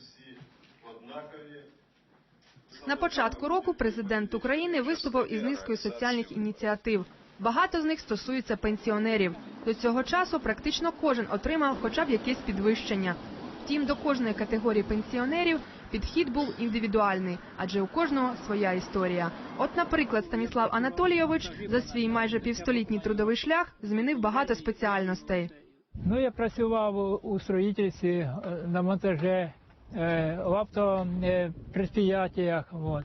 усі однакові. На початку року президент України виступив із низкою соціальних ініціатив. Багато з них стосуються пенсіонерів. До цього часу практично кожен отримав хоча б якесь підвищення. Втім, до кожної категорії пенсіонерів підхід був індивідуальний, адже у кожного своя історія. От, наприклад, Станіслав Анатолійович за свій майже півстолітній трудовий шлях змінив багато спеціальностей. Ну, я працював у- строїтельстві, е, на монтажі, е, в автопредприятиях. Вот.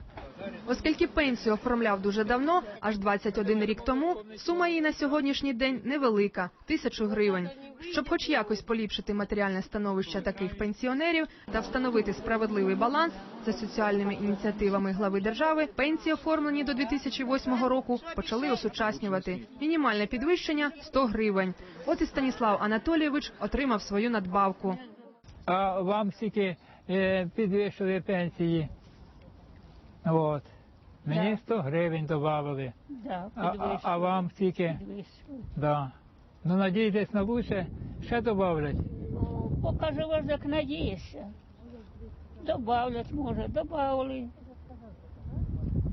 Оскільки пенсію оформляв дуже давно, аж 21 рік тому, сума її на сьогоднішній день невелика тисячу гривень. Щоб хоч якось поліпшити матеріальне становище таких пенсіонерів та встановити справедливий баланс за соціальними ініціативами глави держави, пенсії, оформлені до 2008 року, почали осучаснювати. Мінімальне підвищення 100 гривень. От і Станіслав Анатолійович отримав свою надбавку. А вам стільки е, підвищили пенсії. От. Мені 100 гривень додали. Да, А, а, вам стільки? Да. Ну, надійтесь на лучше, ще додавлять. Ну, поки живеш, так надієшся. Добавлять, може, добавили.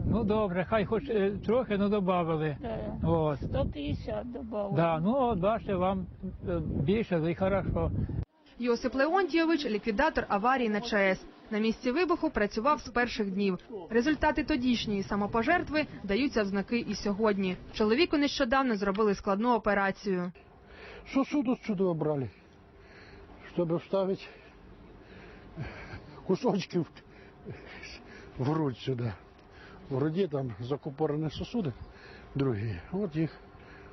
Ну добре, хай хоч е, трохи, ну додавали. Да. От. 150 добавили. Да, ну от бачите, вам е, більше, і хорошо. Йосип Леонтійович – ліквідатор аварії на ЧАЕС. На місці вибуху працював з перших днів. Результати тодішньої самопожертви даються в знаки і сьогодні. Чоловіку нещодавно зробили складну операцію. Сосуд отсюда убрали, чтобы вставить кусочки в, в грудь сюда. В груди там закупорены сосуды другие. Вот их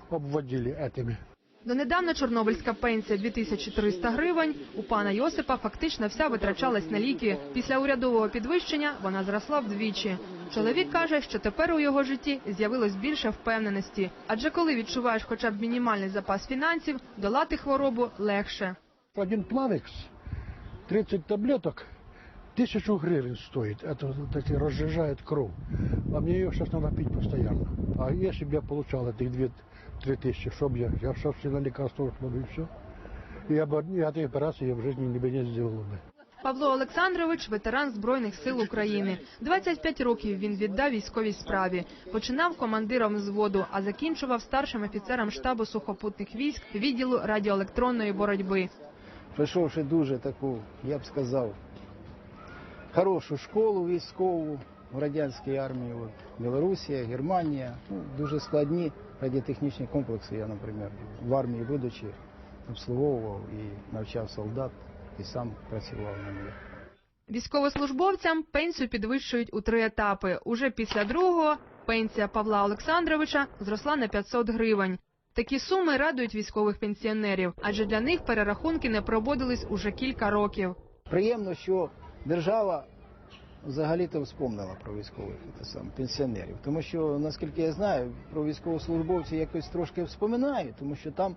обводили этими. Донедавна чорнобильська пенсія 2300 гривень. У пана Йосипа фактично вся витрачалась на ліки. Після урядового підвищення вона зросла вдвічі. Чоловік каже, що тепер у його житті з'явилось більше впевненості. Адже коли відчуваєш хоча б мінімальний запас фінансів, долати хворобу легше. Один плавикс, 30 таблеток, тысячу гривен стоит. Это вот эти разжижает кровь. А мне ее сейчас надо пить постоянно. А если бы я получал этих 2-3 тысячи, что бы я? Я сейчас все на лекарства кладу и все. И об и этой операции я в жизни не бы не сделал бы. Павло Олександрович ветеран збройних сил України. 25 років він віддав військовій справі. Починав командиром взводу, а закінчував старшим офіцером штабу сухопутних військ відділу радіоелектронної боротьби. пройшовши дуже таку, я б сказав, хорошу школу військову в радянській армії, от, Білорусія, Германія, ну, дуже складні радіотехнічні комплекси. Я, наприклад, в армії будучи, обслуговував і навчав солдат, і сам працював на них. Військовослужбовцям пенсію підвищують у три етапи. Уже після другого пенсія Павла Олександровича зросла на 500 гривень. Такі суми радують військових пенсіонерів, адже для них перерахунки не проводились уже кілька років. Приємно, що держава взагалі-то вспомнила про військових те саме, пенсіонерів. Тому що, наскільки я знаю, про військовослужбовців якось трошки вспоминають, тому що там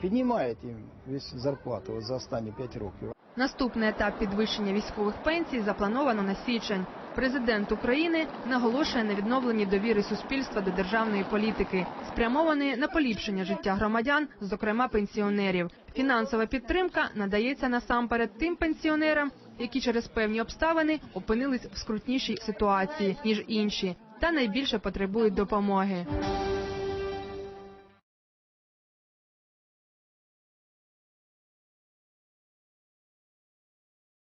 піднімають їм зарплату за останні 5 років. Наступний етап підвищення військових пенсій заплановано на січень. Президент України наголошує на відновленні довіри суспільства до державної політики, спрямованої на поліпшення життя громадян, зокрема пенсіонерів. Фінансова підтримка надається насамперед тим пенсіонерам, які через певні обставини опинились в скрутнішій ситуації ніж інші, та найбільше потребують допомоги.